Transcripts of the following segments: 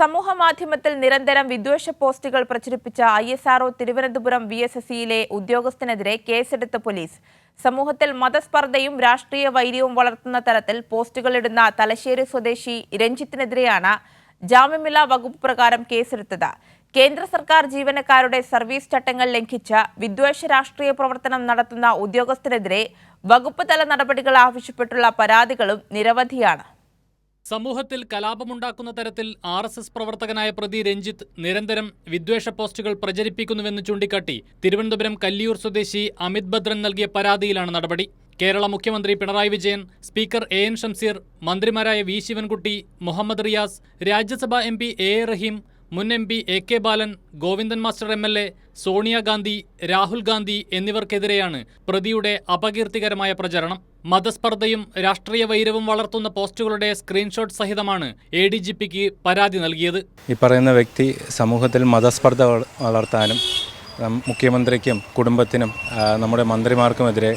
സമൂഹ മാധ്യമത്തിൽ നിരന്തരം വിദ്വേഷ പോസ്റ്റുകൾ പ്രചരിപ്പിച്ച I S RO Thiruvananthapuram V S S സിയിലെ ഉദ്യോഗസ്ഥനെതിരെ കേസെടുത്ത പോലീസ്. സമൂഹത്തിൽ മതസ്പർദ്ധയും രാഷ്ട്രീയ വൈര്യവും വളർത്തുന്ന തരത്തിൽ പോസ്റ്റുകൾ ഇടുന്ന തലശ്ശേരി സ്വദേശി രഞ്ജിത്തിനെതിരെയാണ് ജാമ്യമില്ലാ വകുപ്പ് പ്രകാരം കേസെടുത്തത്. കേന്ദ്ര സർക്കാർ ജീവനക്കാരുടെ സർവീസ് ചട്ടങ്ങൾ ലംഘിച്ച വിദ്വേഷ രാഷ്ട്രീയ പ്രവർത്തനം നടത്തുന്ന ഉദ്യോഗസ്ഥനെതിരെ വകുപ്പ് തല നടപടികൾ ആവശ്യപ്പെട്ടുള്ള പരാതികളും നിരവധിയാണ്. സമൂഹത്തിൽ കലാപമുണ്ടാക്കുന്ന തരത്തിൽ ആർ എസ് എസ് പ്രവർത്തകനായ പ്രതി രഞ്ജിത്ത് നിരന്തരം വിദ്വേഷ പോസ്റ്റുകൾ പ്രചരിപ്പിക്കുന്നുവെന്ന് ചൂണ്ടിക്കാട്ടി തിരുവനന്തപുരം കല്ലിയൂർ സ്വദേശി അമിത് ഭദ്രൻ നൽകിയ പരാതിയിലാണ് നടപടി. കേരള മുഖ്യമന്ത്രി Pinarayi Vijayan speaker A N Shamseer മന്ത്രിമാരായ V Sivankutty Muhammad Riyas Rajya Sabha M P A Rahim മുൻ M P A K Balan Govindan master M L A Sonia Gandhi Rahul Gandhi എന്നിവർക്കെതിരെയാണ് പ്രതിയുടെ അപകീർത്തികരമായ പ്രചരണം. മതസ്പർദ്ധയും രാഷ്ട്രീയ വൈരവും വളർത്തുന്ന പോസ്റ്റുകളുടെ സ്ക്രീൻഷോട്ട് സഹിതമാണ് എ ഡി ജി പിക്ക് പരാതി നൽകിയത്. ഈ പറയുന്ന വ്യക്തി സമൂഹത്തിൽ മതസ്പർദ്ധ വളർത്താനും മുഖ്യമന്ത്രിക്കും കുടുംബത്തിനും നമ്മുടെ മന്ത്രിമാർക്കുമെതിരെ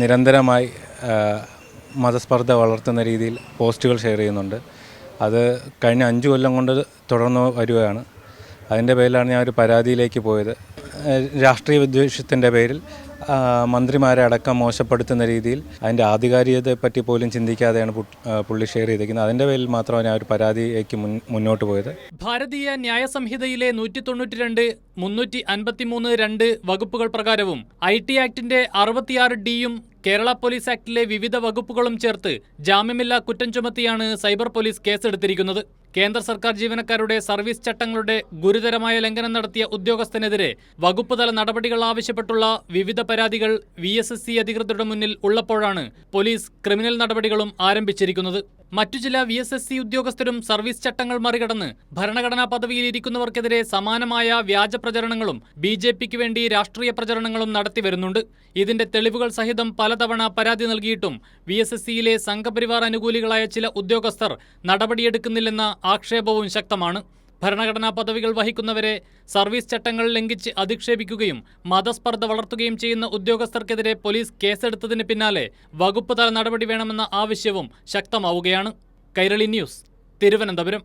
നിരന്തരമായി മതസ്പർദ്ധ വളർത്തുന്ന രീതിയിൽ പോസ്റ്റുകൾ ഷെയർ ചെയ്യുന്നുണ്ട്. അത് കഴിഞ്ഞ അഞ്ച് കൊല്ലം കൊണ്ട് തുടർന്ന് വരികയാണ്. അതിന്റെ പേരിലാണ് ഞാൻ ഒരു പരാതിയിലേക്ക് പോയത്. രാഷ്ട്രീയ വിദ്വേഷത്തിന്റെ പേരിൽ മന്ത്രിമാരെ അടക്കം മോശപ്പെടുത്തുന്ന രീതിയിൽ അതിന്റെ ആധികാരികതയെപ്പറ്റി പോലും ചിന്തിക്കാതെയാണ് പുള്ളി ഷെയർ ചെയ്തിരിക്കുന്നത്. അതിന്റെ പേരിൽ മാത്രമാണ് ഞാൻ ഒരു പരാതിയിലേക്ക് മുന്നോട്ട് പോയത്. ഭാരതീയ ന്യായ സംഹിതയിലെ നൂറ്റി തൊണ്ണൂറ്റി മുന്നൂറ്റി അൻപത്തിമൂന്ന് രണ്ട് വകുപ്പുകൾ പ്രകാരവും ഐ ടി ആക്ടിന്റെ അറുപത്തിയാറ് ഡിയും കേരള പോലീസ് ആക്ടിലെ വിവിധ വകുപ്പുകളും ചേർത്ത് ജാമ്യമില്ലാ കുറ്റം ചുമത്തിയാണ് സൈബർ പോലീസ് കേസെടുത്തിരിക്കുന്നത്. കേന്ദ്ര സർക്കാർ ജീവനക്കാരുടെ സർവീസ് ചട്ടങ്ങളുടെ ഗുരുതരമായ ലംഘനം നടത്തിയ ഉദ്യോഗസ്ഥനെതിരെ വകുപ്പ് തല നടപടികൾ ആവശ്യപ്പെട്ടുള്ള വിവിധ പരാതികൾ വി അധികൃതരുടെ മുന്നിൽ ഉള്ളപ്പോഴാണ് പോലീസ് ക്രിമിനൽ നടപടികളും ആരംഭിച്ചിരിക്കുന്നത്. മറ്റു ചില വി എസ് എസ് സി ഉദ്യോഗസ്ഥരും സർവീസ് ചട്ടങ്ങൾ മറികടന്ന് ഭരണഘടനാ പദവിയിൽ ഇരിക്കുന്നവർക്കെതിരെ സമാനമായ വ്യാജ പ്രചരണങ്ങളും ബി ജെ പിക്ക് വേണ്ടി രാഷ്ട്രീയ പ്രചരണങ്ങളും നടത്തി വരുന്നുണ്ട്. ഇതിന്റെ തെളിവുകൾ സഹിതം പലതവണ പരാതി നൽകിയിട്ടും വി എസ് എസ് സിയിലെ സംഘപരിവാർ അനുകൂലികളായ ചില ഉദ്യോഗസ്ഥർ നടപടിയെടുക്കുന്നില്ലെന്ന ആക്ഷേപവും ശക്തമാണ്. ഭരണഘടനാ പദവികൾ വഹിക്കുന്നവരെ സർവീസ് ചട്ടങ്ങൾ ലംഘിച്ച് അധിക്ഷേപിക്കുകയും മതസ്പർദ്ധ വളർത്തുകയും ചെയ്യുന്ന ഉദ്യോഗസ്ഥർക്കെതിരെ പോലീസ് കേസെടുത്തതിന് പിന്നാലെ വകുപ്പ് തല നടപടി വേണമെന്ന ആവശ്യവും ശക്തമാവുകയാണ്. കൈരളി ന്യൂസ് തിരുവനന്തപുരം.